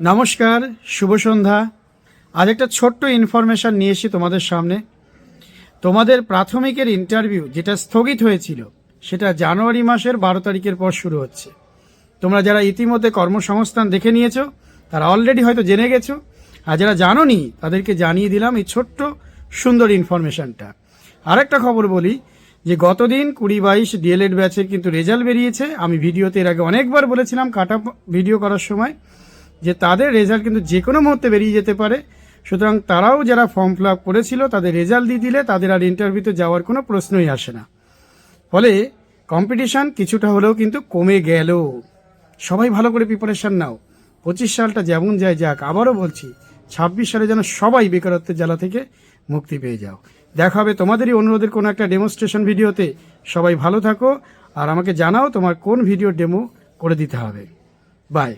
নমস্কার, শুভ সন্ধ্যা। আজ একটা ছোট্ট ইনফরমেশন নিয়ে এসেছি তোমাদের সামনে। তোমাদের প্রাথমিকের ইন্টারভিউ যেটা স্থগিত হয়েছিল, সেটা জানুয়ারি মাসের বারো তারিখের পর শুরু হচ্ছে। তোমরা যারা ইতিমধ্যে কর্মসংস্থান দেখে নিয়েছো, তারা অলরেডি হয়তো জেনে গেছো। আর যারা জানোনি, তাদেরকে জানিয়ে দিলাম এই ছোট্ট, সুন্দর ইনফরমেশনটা আরেকটা খবর বলি, যে গতদিন কুড়ি বাইশ ডিএলএড ব্যাচের কিন্তু রেজাল্ট বেরিয়েছে। আমি ভিডিওতে এর আগে অনেকবার বলেছিলাম কাটা ভিডিও করার সময়। যে তাদের রেজাল্ট কিন্তু যে কোনো মুহূর্তে বেরিয়ে যেতে পারে। সুতরাং তারাও যারা ফর্ম ফিল আপ করেছিল, তাদের রেজাল্ট দিয়ে দিলে তাদের আর ইন্টারভিউতে যাওয়ার কোনো প্রশ্নই আসে না। ফলে কম্পিটিশান কিছুটা হলেও কিন্তু কমে গেল। সবাই ভালো করে প্রিপারেশান নাও। পঁচিশ সালটা যেমন যায় যাক, আবারও বলছি, ছাব্বিশ সালে যেন সবাই বেকারত্বের জ্বালা থেকে মুক্তি পেয়ে যাও। দেখা হবে তোমাদেরই অনুরোধের কোনো একটা ডেমোস্ট্রেশন ভিডিওতে। সবাই ভালো থাকো, আর আমাকে জানাও তোমার কোন ভিডিও ডেমো করে দিতে হবে। বাই